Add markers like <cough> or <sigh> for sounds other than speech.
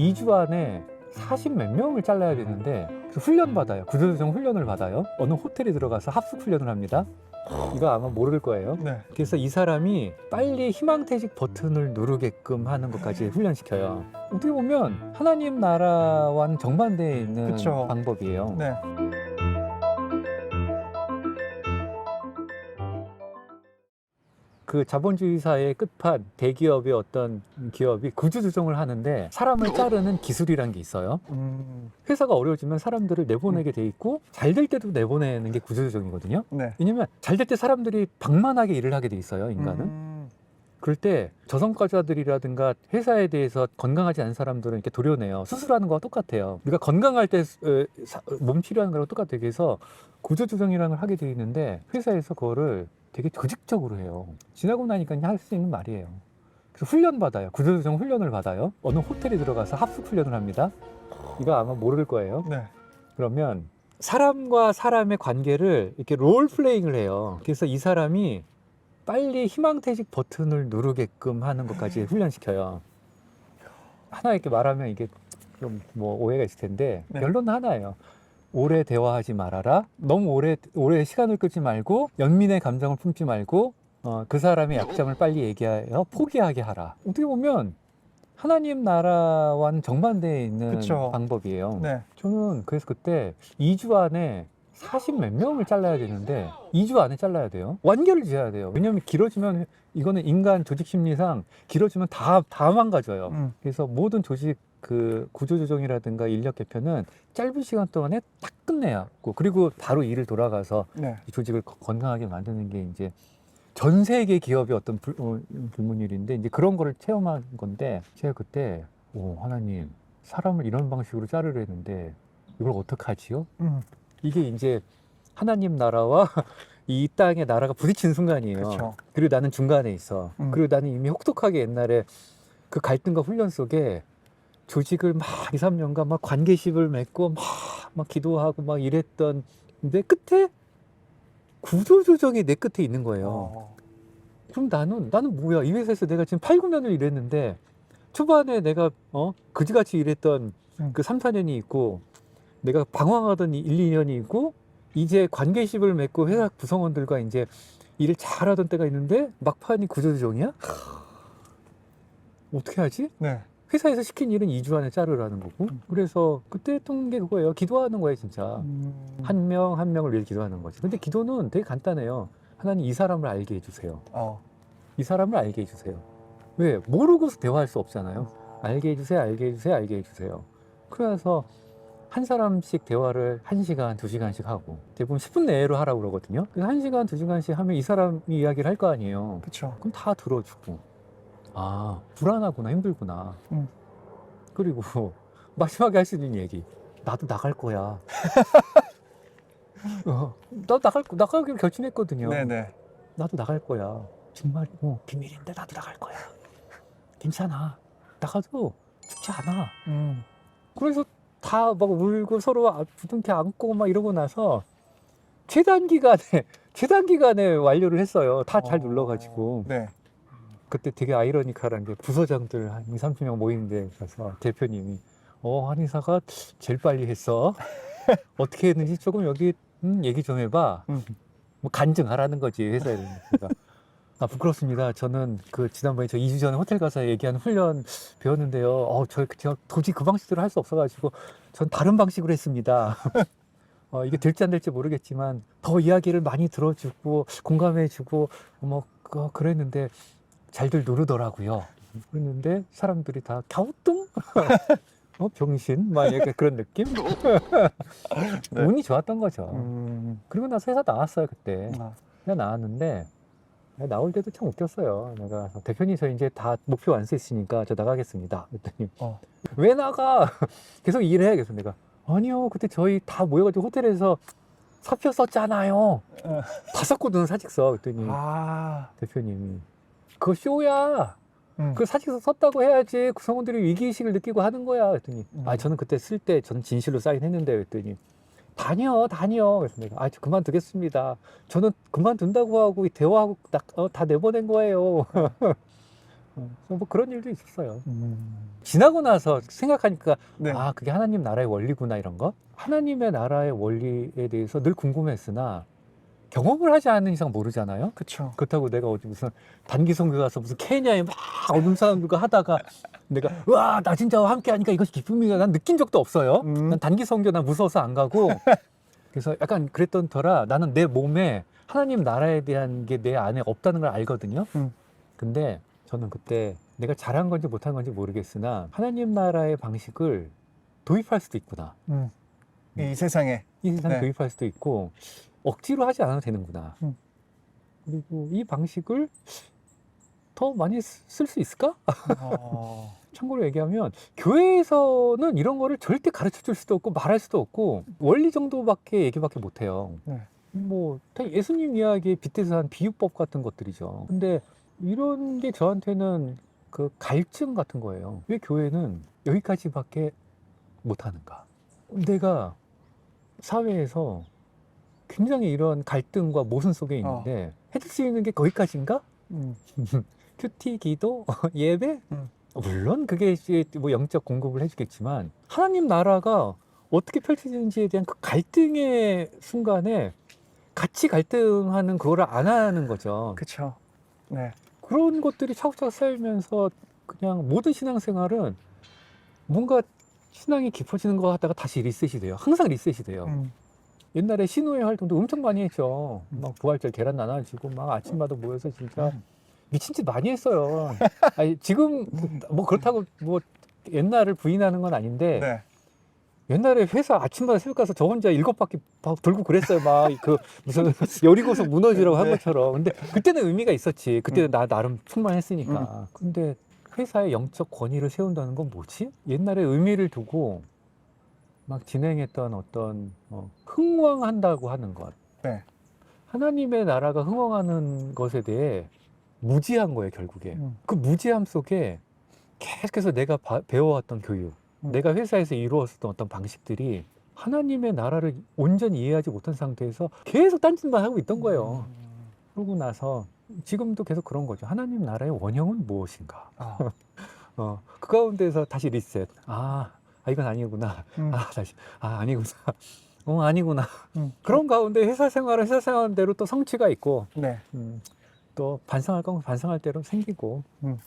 2주 안에 40 몇 명을 잘라야 되는데 그 훈련 받아요. 구조조정 훈련을 받아요. 어느 호텔에 들어가서 합숙 훈련을 합니다. 이거 아마 모를 거예요. 네. 그래서 이 사람이 빨리 희망퇴직 버튼을 누르게끔 하는 것까지 훈련시켜요. 어떻게 보면 하나님 나라와는 정반대에 있는 그쵸. 방법이에요. 네. 그 자본주의 사회의 끝판 대기업의 어떤 기업이 구조조정을 하는데 사람을 자르는 기술이란 게 있어요. 음. 회사가 어려워지면 사람들을 내보내게 돼 있고 잘 될 때도 내보내는 게 구조조정이거든요. 네. 왜냐면 잘 될 때 사람들이 방만하게 일을 하게 돼 있어요, 인간은. 음. 그럴 때 저성과자들이라든가 회사에 대해서 건강하지 않은 사람들은 이렇게 도려내요. 수술하는 거와 똑같아요. 우리가 건강할 때 몸 치료하는 거랑 똑같아요. 그래서 구조조정이라는 걸 하게 돼 있는데 회사에서 그거를 되게 조직적으로 해요. 지나고 나니까 할 수 있는 말이에요. 그래서 훈련 받아요. 구조조정 훈련을 받아요. 어느 호텔에 들어가서 합숙 훈련을 합니다. 이거 아마 모를 거예요. 네. 그러면 사람과 사람의 관계를 이렇게 롤 플레잉을 해요. 그래서 이 사람이 빨리 희망퇴직 버튼을 누르게끔 하는 것까지 훈련시켜요. 하나 이렇게 말하면 이게 좀 뭐 오해가 있을 텐데 네. 결론은 하나예요. 오래 대화하지 말아라. 너무 오래 오래 시간을 끌지 말고 연민의 감정을 품지 말고 어, 그 사람의 약점을 빨리 얘기하여 포기하게 하라. 어떻게 보면 하나님 나라와는 정반대에 있는 그쵸. 방법이에요. 네. 저는 그래서 그때 2주 안에 40 몇 명을 잘라야 되는데 2주 안에 잘라야 돼요. 완결을 지어야 돼요. 왜냐하면 길어지면 이거는 인간 조직 심리상 길어지면 다, 다 망가져요. 음. 그래서 모든 조직 그 구조조정이라든가 인력 개편은 짧은 시간 동안에 딱 끝내야 하고 그리고 바로 일을 돌아가서 네. 이 조직을 거- 건강하게 만드는 게 이제 전 세계 기업의 어떤 불, 어, 불문율인데 이제 그런 거를 체험한 건데 제가 그때 오 하나님 사람을 이런 방식으로 자르려 했는데 이걸 어떡하지요? 음. 이게 이제 하나님 나라와 <laughs> 이 땅의 나라가 부딪히는 순간이에요. 그렇죠. 그리고 나는 중간에 있어. 음. 그리고 나는 이미 혹독하게 옛날에 그 갈등과 훈련 속에 조직을 막 2, 3년간 막 관계십을 맺고 막, 막 기도하고 막 이랬던 데 끝에 구조조정이 내 끝에 있는 거예요. 어. 그럼 나는 나는 뭐야 이 회사에서 내가 지금 8, 9년을 일했는데 초반에 내가 어 그지같이 일했던 음. 그 3, 4년이 있고 내가 방황하던 1, 2년이 있고 이제 관계십을 맺고 회사 구성원들과 이제 일을 잘하던 때가 있는데 막판이 구조조정이야? 어떻게 하지? 네. 회사에서 시킨 일은 2주 안에 자르라는 거고 음. 그래서 그때 했던 게 그거예요 기도하는 거예요 진짜 음. 한명한 명을 위해 기도하는 거지 근데 기도는 되게 간단해요 하나님 이 사람을 알게 해주세요 어. 이 사람을 알게 해주세요. 왜? 모르고서 대화할 수 없잖아요. 알게 해주세요, 알게 해주세요, 알게 해주세요. 그래서 한 사람씩 대화를 한 시간, 두 시간씩 하고 대부분 10분 내로 하라고 그러거든요. 그래서 한 시간, 두 시간씩 하면 이 사람이 이야기를 할 거 아니에요. 그렇죠. 그럼 다 들어주고 아 불안하구나, 힘들구나. 음. 그리고 <laughs> 마지막에 할 수 있는 얘기 나도 나갈 거야. <laughs> 어, 나 나갈 나가기로 결심했거든요. 네네. 나도 나갈 거야. 정말 어, 비밀인데 나도 나갈 거야. 괜찮아. 나가도 죽지 않아. 음. 그래서 다 막 울고 서로 아- 부둥켜 안고 막 이러고 나서 최단 기간에 <laughs> 최단 기간에 완료를 했어요. 다 잘 어. 눌러가지고 네. 그때 되게 아이러니컬한 게 부서장들 한 2, 30명 모임인데 가서 대표님이 어 한의사가 제일 빨리 했어. <laughs> 어떻게 했는지 조금 여기 음, 얘기 좀 해봐. 음. 뭐 간증하라는 거지 회사에 그러니까 아 부끄럽습니다. 저는 그 지난번에 저 2주 전에 호텔 가서 얘기한 훈련 배웠는데요. 어 저 제가 도저히 그 방식대로 할 수 없어가지고 전 다른 방식으로 했습니다. <laughs> 어, 이게 될지 안 될지 모르겠지만 더 이야기를 많이 들어주고 공감해주고 뭐 그, 그랬는데 잘들 누르더라고요. 그랬는데 사람들이 다 갸우뚱 <laughs> 어 병신 막 약간 그런 느낌 <laughs> 네. 운이 좋았던 거죠. 음. 그리고 나서 회사 나왔어요 그때. 아. 나왔는데 나올 때도 참 웃겼어요. 내가 대표님 저 이제 다 목표 완수했으니까 저 나가겠습니다. 그랬더니 어. 왜 나가? <laughs> 계속 일해. 그래서 내가 아니요 그때 저희 다 모여가지고 호텔에서 사표 썼잖아요. 어. 다 썼거든 사직서. 그랬더니 아. 대표님이 그거 쇼야. 음. 그 사직서 썼다고 해야지 구성원들이 위기의식을 느끼고 하는 거야. 그랬더니 음. 아 저는 그때 쓸 때 저는 진실로 사인했는데 그랬더니 다녀 다녀 그래서 내가 아저 그만두겠습니다. 저는 그만둔다고 하고 이 대화하고 나- 어, 다 내보낸 거예요. <laughs> 어, 뭐 그런 일도 있었어요. 음. 지나고 나서 생각하니까 네. 아 그게 하나님 나라의 원리구나 이런 거. 하나님의 나라의 원리에 대해서 늘 궁금했으나 경험을 하지 않는 이상 모르잖아요. 그쵸. 그렇다고 내가 어디 무슨 단기 선교 가서 무슨 케냐에 막 어둠 사람들과 하다가 내가 와 나 진짜 함께 하니까 이것이 기쁨이가 난 느낀 적도 없어요. 음. 난 단기 선교 난 무서워서 안 가고 <laughs> 그래서 약간 그랬던 터라 나는 내 몸에 하나님 나라에 대한 게 내 안에 없다는 걸 알거든요. 음. 근데 저는 그때 내가 잘한 건지 못한 건지 모르겠으나 하나님 나라의 방식을 도입할 수도 있구나. 음. 이 세상에. 이 세상에 네. 도입할 수도 있고 억지로 하지 않아도 되는구나. 음. 그리고 이 방식을 더 많이 쓸 수 있을까? 어. <laughs> 참고로 얘기하면 교회에서는 이런 거를 절대 가르쳐 줄 수도 없고 말할 수도 없고 원리 정도밖에 얘기밖에 못 해요. 네. 뭐다 예수님 이야기에 빗대서 한 비유법 같은 것들이죠. 근데 이런 게 저한테는 그 갈증 같은 거예요. 왜 교회는 여기까지밖에 못 하는가? 내가 사회에서 굉장히 이런 갈등과 모순 속에 있는데 해줄 수 있는 게 거기까지인가? 음. <laughs> 큐티, 기도, <laughs> 예배? 음. 물론 그게 이제 뭐 영적 공급을 해주겠지만 하나님 나라가 어떻게 펼쳐지는지에 대한 그 갈등의 순간에 같이 갈등하는 그거를 안 하는 거죠. 그쵸. 네. 그런 것들이 차곡차곡 쌓이면서 그냥 모든 신앙생활은 뭔가 신앙이 깊어지는 거 하다가 다시 리셋이 돼요. 항상 리셋이 돼요. 음. 옛날에 신우회 활동도 엄청 많이 했죠. 음. 막 부활절 계란 나눠주고 막 아침마다 모여서 진짜 음. 미친 짓 많이 했어요. <laughs> 아니, 지금 뭐 그렇다고 뭐 옛날을 부인하는 건 아닌데 네. 옛날에 회사 아침마다 새벽 가서 저 혼자 일곱 바퀴 막 돌고 그랬어요. 막 그 무슨 <laughs> 여리고서 무너지라고 한 네. 것처럼. 근데 그때는 의미가 있었지. 그때는 나 나름 충만했으니까. 근데 회사의 영적 권위를 세운다는 건 뭐지? 옛날에 의미를 두고 막 진행했던 어떤 어, 흥왕한다고 하는 것. 네. 하나님의 나라가 흥왕하는 것에 대해 무지한 거예요, 결국에. 음. 그 무지함 속에 계속해서 내가 바- 배워왔던 교육, 음. 내가 회사에서 이루었었던 어떤 방식들이 하나님의 나라를 온전히 이해하지 못한 상태에서 계속 딴짓만 하고 있던 거예요. 음. 그러고 나서 지금도 계속 그런 거죠. 하나님 나라의 원형은 무엇인가? 아. <laughs> 어, 그 가운데서 다시 리셋. 아, 아, 이건 아니구나. 음. 아, 다시. 아, 아니구나. <laughs> 어, 아니구나. 음. 그런 가운데 회사 생활은 회사 생활대로 또 성취가 있고, 네. 음, 또 반성할 건 반성할 대로 생기고 음.